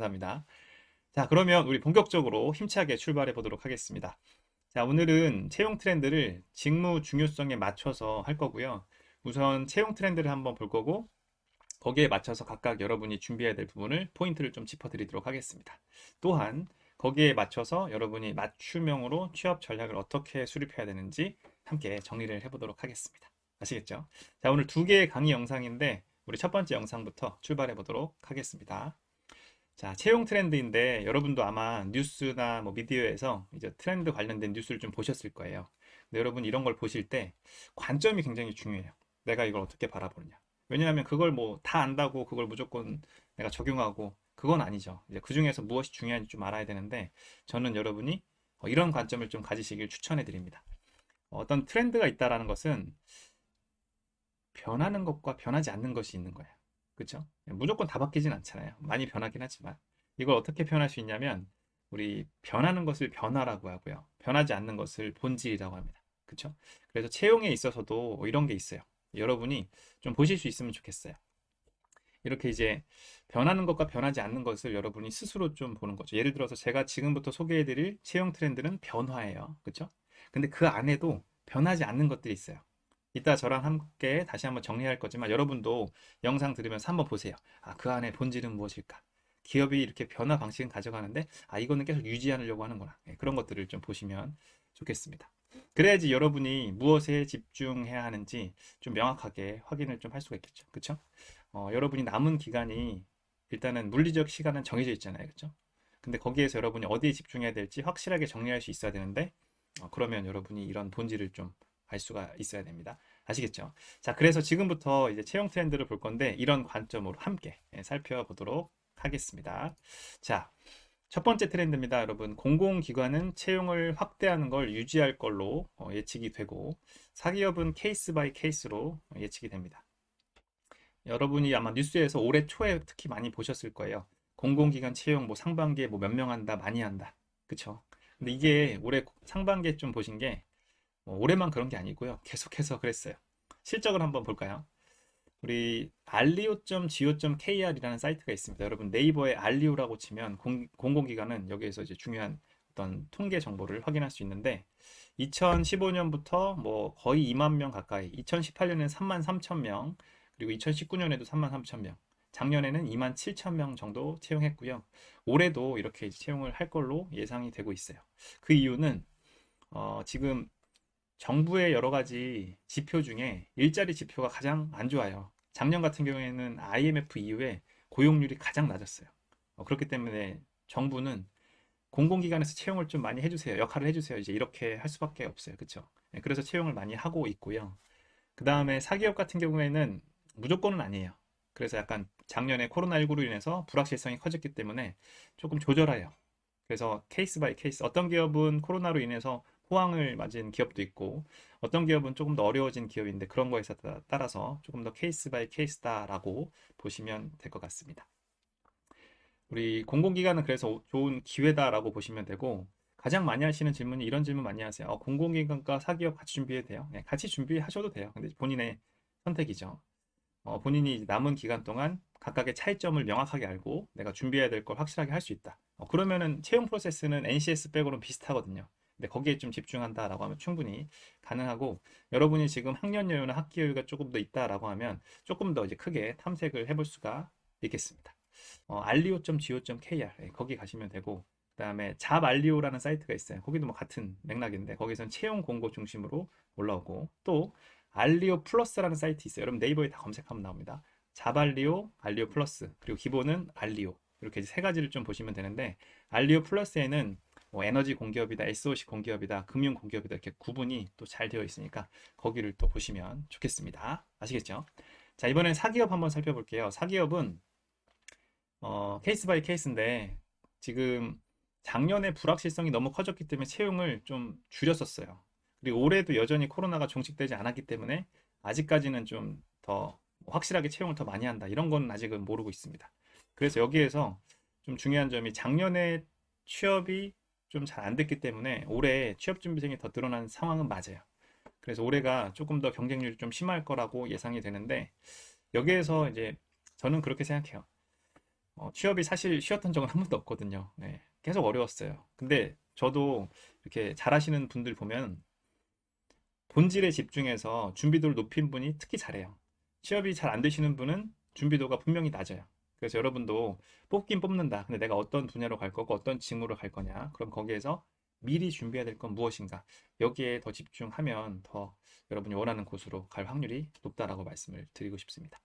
감사합니다. 자, 그러면 우리 본격적으로 힘차게 출발해 보도록 하겠습니다. 자, 오늘은 채용 트렌드를 직무 중요성에 맞춰서 할 거고요. 우선 채용 트렌드를 한번 볼 거고, 거기에 맞춰서 각각 여러분이 준비해야 될 부분을 포인트를 좀 짚어 드리도록 하겠습니다. 또한 거기에 맞춰서 여러분이 맞춤형으로 취업 전략을 어떻게 수립해야 되는지 함께 정리를 해보도록 하겠습니다. 아시겠죠? 자, 오늘 두 개의 강의 영상인데 우리 첫 번째 영상부터 출발해 보도록 하겠습니다. 자, 채용 트렌드인데 여러분도 아마 뉴스나 뭐 미디어에서 이제 트렌드 관련된 뉴스를 좀 보셨을 거예요. 근데 여러분 이런 걸 보실 때 관점이 굉장히 중요해요. 내가 이걸 어떻게 바라보느냐. 왜냐하면 그걸 뭐 다 안다고 그걸 무조건 내가 적용하고 그건 아니죠. 이제 그 중에서 무엇이 중요한지 좀 알아야 되는데 저는 여러분이 어, 이런 관점을 좀 가지시길 추천해 드립니다. 어떤 트렌드가 있다라는 것은 변하는 것과 변하지 않는 것이 있는 거예요. 그렇죠? 무조건 다 바뀌진 않잖아요. 많이 변하긴 하지만 이걸 어떻게 표현할 수 있냐면 우리 변하는 것을 변화라고 하고요. 변하지 않는 것을 본질이라고 합니다. 그렇죠? 그래서 채용에 있어서도 이런 게 있어요. 여러분이 좀 보실 수 있으면 좋겠어요. 이렇게 이제 변하는 것과 변하지 않는 것을 여러분이 스스로 좀 보는 거죠. 예를 들어서 제가 지금부터 소개해드릴 채용 트렌드는 변화예요. 그렇죠? 근데 그 안에도 변하지 않는 것들이 있어요. 이따 저랑 함께 다시 한번 정리할 거지만 여러분도 영상 들으면서 한번 보세요. 아, 그 안에 본질은 무엇일까? 기업이 이렇게 변화 방식은 가져가는데 아, 이거는 계속 유지하려고 하는구나. 네, 그런 것들을 좀 보시면 좋겠습니다. 그래야지 여러분이 무엇에 집중해야 하는지 좀 명확하게 확인을 좀 할 수가 있겠죠. 그렇죠? 어, 여러분이 남은 기간이 일단은 물리적 시간은 정해져 있잖아요. 그렇죠? 근데 거기에서 여러분이 어디에 집중해야 될지 확실하게 정리할 수 있어야 되는데 어, 그러면 여러분이 이런 본질을 좀 알 수가 있어야 됩니다. 아시겠죠? 자, 그래서 지금부터 이제 채용 트렌드를 볼 건데 이런 관점으로 함께 예, 살펴보도록 하겠습니다. 자, 첫 번째 트렌드입니다. 여러분, 공공기관은 채용을 확대하는 걸 유지할 걸로 어, 예측이 되고 사기업은 케이스 바이 케이스로 예측이 됩니다. 여러분이 아마 뉴스에서 올해 초에 특히 많이 보셨을 거예요. 공공기관 채용 뭐 상반기에 뭐 몇 명 한다, 많이 한다. 그쵸? 근데 이게 올해 상반기에 좀 보신 게뭐 올해만 그런 게 아니고요. 계속해서 그랬어요. 실적을 한번 볼까요? 우리 alio.go.kr이라는 사이트가 있습니다. 여러분 네이버에 alio라고 치면 공, 공공기관은 여기에서 이제 중요한 어떤 통계 정보를 확인할 수 있는데 2015년부터 뭐 거의 2만 명 가까이, 2018년에는 3만 3천 명, 그리고 2019년에도 3만 3천 명, 작년에는 2만 7천 명 정도 채용했고요. 올해도 이렇게 채용을 할 걸로 예상이 되고 있어요. 그 이유는 어, 지금 정부의 여러 가지 지표 중에 일자리 지표가 가장 안 좋아요. 작년 같은 경우에는 IMF 이후에 고용률이 가장 낮았어요. 어, 그렇기 때문에 정부는 공공기관에서 채용을 좀 많이 해주세요. 역할을 해주세요. 이제 이렇게 할 수밖에 없어요. 그렇죠? 그래서 채용을 많이 하고 있고요. 그 다음에 사기업 같은 경우에는 무조건은 아니에요. 그래서 약간 작년에 코로나19로 인해서 불확실성이 커졌기 때문에 조금 조절해요. 그래서 케이스 바이 케이스 어떤 기업은 코로나로 인해서 호황을 맞은 기업도 있고 어떤 기업은 조금 더 어려워진 기업인데 그런 거에 따라서 조금 더 케이스 바이 케이스다라고 보시면 될 것 같습니다. 우리 공공기관은 그래서 좋은 기회다라고 보시면 되고 가장 많이 하시는 질문이 이런 질문 많이 하세요. 어, 공공기관과 사기업 같이 준비해도 돼요? 네, 같이 준비하셔도 돼요. 근데 본인의 선택이죠. 어, 본인이 남은 기간 동안 각각의 차이점을 명확하게 알고 내가 준비해야 될 걸 확실하게 할 수 있다. 어, 그러면은 채용 프로세스는 NCS 백으로는 비슷하거든요. 근데 거기에 좀 집중한다라고 하면 충분히 가능하고 여러분이 지금 학년 여유나 학기 여유가 조금 더 있다라고 하면 조금 더 이제 크게 탐색을 해볼 수가 있겠습니다. 어, alio.go.kr 예, 거기 가시면 되고 그다음에 잡알리오라는 사이트가 있어요. 거기도 뭐 같은 맥락인데 거기서는 채용 공고 중심으로 올라오고 또 알리오 플러스라는 사이트 있어요. 여러분 네이버에 다 검색하면 나옵니다. 자발리오, 알리오 플러스, 그리고 기본은 알리오. 이렇게 세 가지를 좀 보시면 되는데 알리오 플러스에는 뭐 에너지 공기업이다, SOC 공기업이다, 금융 공기업이다 이렇게 구분이 또 잘 되어 있으니까 거기를 또 보시면 좋겠습니다. 아시겠죠? 자, 이번엔 사기업 한번 살펴볼게요. 사기업은 어, 케이스 바이 케이스인데 지금 작년에 불확실성이 너무 커졌기 때문에 채용을 좀 줄였었어요. 그리고 올해도 여전히 코로나가 종식되지 않았기 때문에 아직까지는 좀 더 확실하게 채용을 더 많이 한다. 이런 건 아직은 모르고 있습니다. 그래서 여기에서 좀 중요한 점이 작년에 취업이 좀 잘 안 됐기 때문에 올해 취업 준비생이 더 늘어난 상황은 맞아요. 그래서 올해가 조금 더 경쟁률이 좀 심할 거라고 예상이 되는데 여기에서 이제 저는 그렇게 생각해요. 어, 취업이 사실 쉬웠던 적은 한 번도 없거든요. 네, 계속 어려웠어요. 근데 저도 이렇게 잘하시는 분들 보면 본질에 집중해서 준비도를 높인 분이 특히 잘해요. 취업이 잘 안 되시는 분은 준비도가 분명히 낮아요. 그래서 여러분도 뽑긴 뽑는다. 근데 내가 어떤 분야로 갈 거고 어떤 직무로 갈 거냐. 그럼 거기에서 미리 준비해야 될 건 무엇인가. 여기에 더 집중하면 더 여러분이 원하는 곳으로 갈 확률이 높다라고 말씀을 드리고 싶습니다.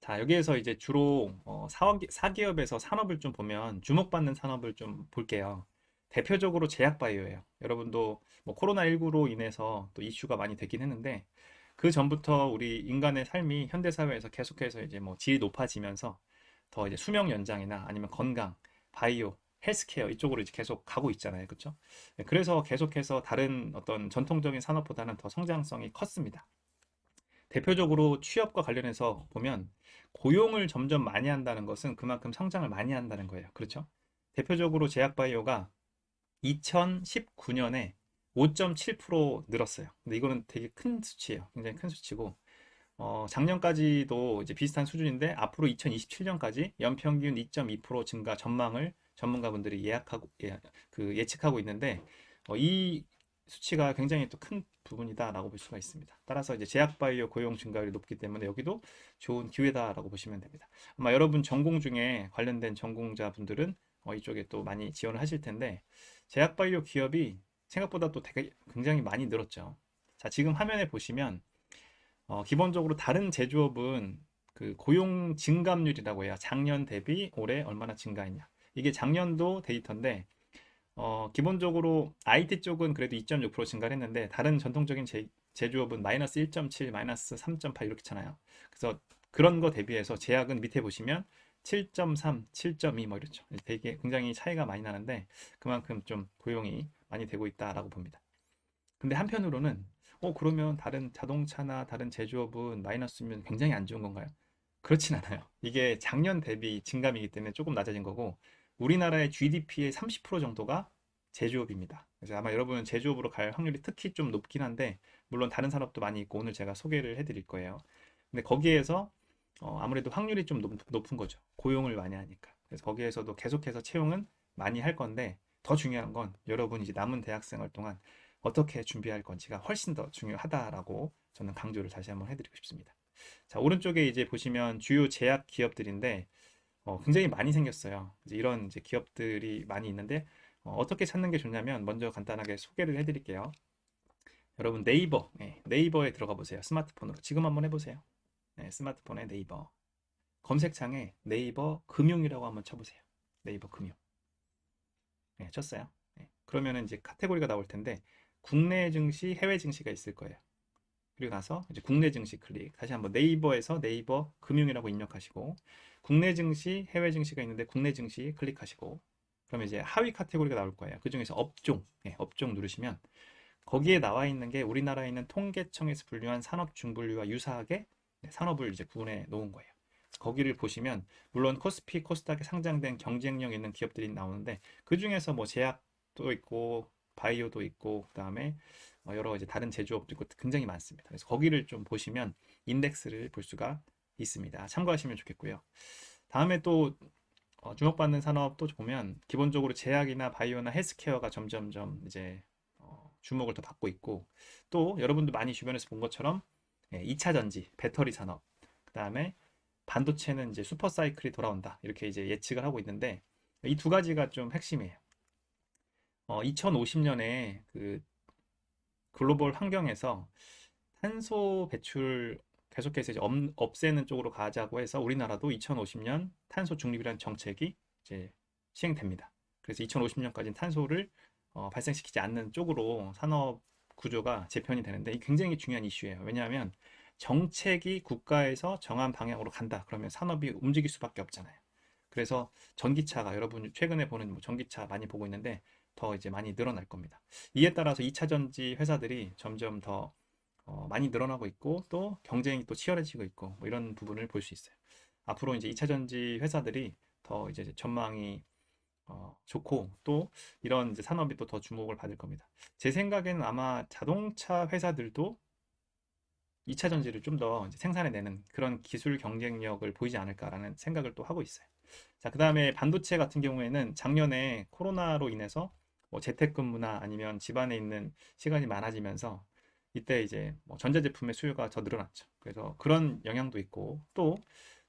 자, 여기에서 이제 주로 어, 사기, 사기업에서 산업을 좀 보면 주목받는 산업을 좀 볼게요. 대표적으로 제약바이오예요. 여러분도 뭐 코로나19로 인해서 또 이슈가 많이 되긴 했는데 그 전부터 우리 인간의 삶이 현대 사회에서 계속해서 이제 뭐 질이 높아지면서 더 이제 수명 연장이나 아니면 건강, 바이오, 헬스케어 이쪽으로 이제 계속 가고 있잖아요. 그렇죠? 그래서 계속해서 다른 어떤 전통적인 산업보다는 더 성장성이 컸습니다. 대표적으로 취업과 관련해서 보면 고용을 점점 많이 한다는 것은 그만큼 성장을 많이 한다는 거예요. 그렇죠? 대표적으로 제약바이오가 2019년에 5.7% 늘었어요. 근데 이거는 되게 큰 수치예요. 굉장히 큰 수치고 어, 작년까지도 이제 비슷한 수준인데 앞으로 2027년까지 연평균 2.2% 증가 전망을 전문가분들이 예약하고 예, 그 예측하고 있는데 어, 이 수치가 굉장히 또 큰 부분이다라고 볼 수가 있습니다. 따라서 이제 제약바이오 고용 증가율이 높기 때문에 여기도 좋은 기회다라고 보시면 됩니다. 아마 여러분 전공 중에 관련된 전공자분들은 어, 이쪽에 또 많이 지원을 하실 텐데 제약바이오 기업이 생각보다 또 되게 굉장히 많이 늘었죠. 자, 지금 화면에 보시면 어, 기본적으로 다른 제조업은 그 고용 증감률이라고 해요. 작년 대비 올해 얼마나 증가했냐. 이게 작년도 데이터인데 어, 기본적으로 IT 쪽은 그래도 2.6% 증가를 했는데 다른 전통적인 제, 제조업은 마이너스 1.7, 마이너스 3.8 이렇게 잖아요. 그래서 그런 거 대비해서 제약은 밑에 보시면 7.3, 7.2 뭐 이렇죠. 되게 굉장히 차이가 많이 나는데 그만큼 좀 고용이 많이 되고 있다라고 봅니다. 근데 한편으로는 어 그러면 다른 자동차나 다른 제조업은 마이너스면 굉장히 안 좋은 건가요? 그렇진 않아요. 이게 작년 대비 증감이기 때문에 조금 낮아진 거고 우리나라의 GDP의 30% 정도가 제조업입니다. 그래서 아마 여러분은 제조업으로 갈 확률이 특히 좀 높긴 한데 물론 다른 산업도 많이 있고 오늘 제가 소개를 해드릴 거예요. 근데 거기에서 어, 아무래도 확률이 좀 높, 은 거죠. 고용을 많이 하니까. 그래서 거기에서도 계속해서 채용은 많이 할 건데 더 중요한 건 여러분이 이제 남은 대학생활 동안 어떻게 준비할 건지가 훨씬 더 중요하다라고 저는 강조를 다시 한번 해드리고 싶습니다. 자, 오른쪽에 이제 보시면 주요 제약 기업들인데 어, 굉장히 많이 생겼어요. 이제 이런 이제 기업들이 많이 있는데 어, 떻게 찾는 게 좋냐면 먼저 간단하게 소개를 해드릴게요. 여러분 네이버, 네, 네이버에 들어가 보세요. 스마트폰으로 지금 한번 해보세요. 네, 스마트폰에 네이버 검색창에 네이버 금융이라고 한번 쳐보세요. 네이버 금융. 네, 쳤어요. 네, 그러면은 이제 카테고리가 나올 텐데 국내 증시, 해외 증시가 있을 거예요. 그리고 나서 이제 국내 증시 클릭. 다시 한번 네이버에서 네이버 금융이라고 입력하시고 국내 증시, 해외 증시가 있는데 국내 증시 클릭하시고 그러면 이제 하위 카테고리가 나올 거예요. 그 중에서 업종, 네, 업종 누르시면 거기에 나와 있는 게 우리나라에 있는 통계청에서 분류한 산업 중분류와 유사하게 네, 산업을 이제 구분해 놓은 거예요. 거기를 보시면 물론 코스피, 코스닥에 상장된 경쟁력 있는 기업들이 나오는데 그 중에서 뭐 제약도 있고 바이오도 있고 그다음에 뭐 여러 이제 다른 제조업도 있고 굉장히 많습니다. 그래서 거기를 좀 보시면 인덱스를 볼 수가 있습니다. 참고하시면 좋겠고요. 다음에 또 어, 주목받는 산업도 보면 기본적으로 제약이나 바이오나 헬스케어가 점점점 이제 어, 주목을 더 받고 있고 또 여러분도 많이 주변에서 본 것처럼 예, 2차 전지, 배터리 산업, 그 다음에 반도체는 이제 슈퍼 사이클이 돌아온다. 이렇게 이제 예측을 하고 있는데 이 두 가지가 좀 핵심이에요. 어, 2050년에 그 글로벌 환경에서 탄소 배출 계속해서 이제 없, 애는 쪽으로 가자고 해서 우리나라도 2050년 탄소 중립이라는 정책이 이제 시행됩니다. 그래서 2050년까지는 탄소를 어, 발생시키지 않는 쪽으로 산업 구조가 재편이 되는데 이 굉장히 중요한 이슈예요. 왜냐하면 정책이 국가에서 정한 방향으로 간다. 그러면 산업이 움직일 수밖에 없잖아요. 그래서 전기차가 여러분 최근에 보는 뭐 전기차 많이 보고 있는데 더 이제 많이 늘어날 겁니다. 이에 따라서 2차 전지 회사들이 점점 더 어, 많이 늘어나고 있고 또 경쟁이 또 치열해지고 있고 뭐 이런 부분을 볼 수 있어요. 앞으로 이제 2차 전지 회사들이 더 이제 전망이 어, 좋고 또 이런 이제 산업이 또 더 주목을 받을 겁니다. 제 생각에는 아마 자동차 회사들도 2차 전지를 좀 더 생산해내는 그런 기술 경쟁력을 보이지 않을까라는 생각을 또 하고 있어요. 자, 그 다음에 반도체 같은 경우에는 작년에 코로나로 인해서 뭐 재택근무나 아니면 집안에 있는 시간이 많아지면서 이때 이제 뭐 전자제품의 수요가 더 늘어났죠. 그래서 그런 영향도 있고 또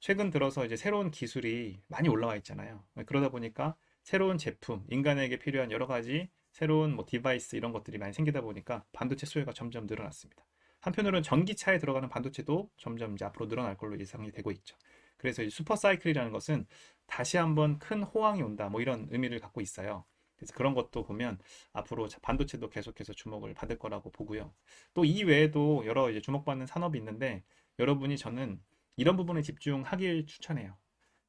최근 들어서 이제 새로운 기술이 많이 올라와 있잖아요. 그러다 보니까 새로운 제품, 인간에게 필요한 여러 가지 새로운 뭐 디바이스 이런 것들이 많이 생기다 보니까 반도체 수요가 점점 늘어났습니다. 한편으로는 전기차에 들어가는 반도체도 점점 이제 앞으로 늘어날 걸로 예상이 되고 있죠. 그래서 이 슈퍼 사이클이라는 것은 다시 한번 큰 호황이 온다 뭐 이런 의미를 갖고 있어요. 그래서 그런 것도 보면 앞으로 반도체도 계속해서 주목을 받을 거라고 보고요. 또 이 외에도 여러 이제 주목받는 산업이 있는데 여러분이 저는 이런 부분에 집중하길 추천해요.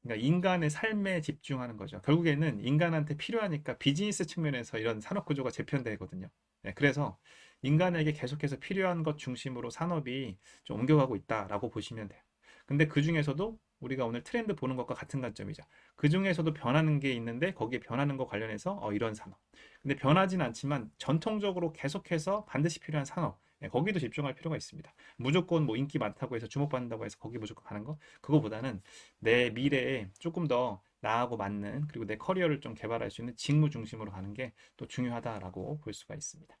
그러니까 인간의 삶에 집중하는 거죠. 결국에는 인간한테 필요하니까 비즈니스 측면에서 이런 산업 구조가 재편되거든요. 네, 그래서 인간에게 계속해서 필요한 것 중심으로 산업이 좀 옮겨가고 있다라고 보시면 돼요. 근데 그 중에서도 우리가 오늘 트렌드 보는 것과 같은 관점이죠. 그 중에서도 변하는 게 있는데 거기에 변하는 것 관련해서 어, 이런 산업. 근데 변하진 않지만 전통적으로 계속해서 반드시 필요한 산업. 예, 거기도 집중할 필요가 있습니다. 무조건 뭐 인기 많다고 해서 주목받는다고 해서 거기 무조건 가는 거 그거보다는 내 미래에 조금 더 나하고 맞는 그리고 내 커리어를 좀 개발할 수 있는 직무 중심으로 가는 게 또 중요하다라고 볼 수가 있습니다.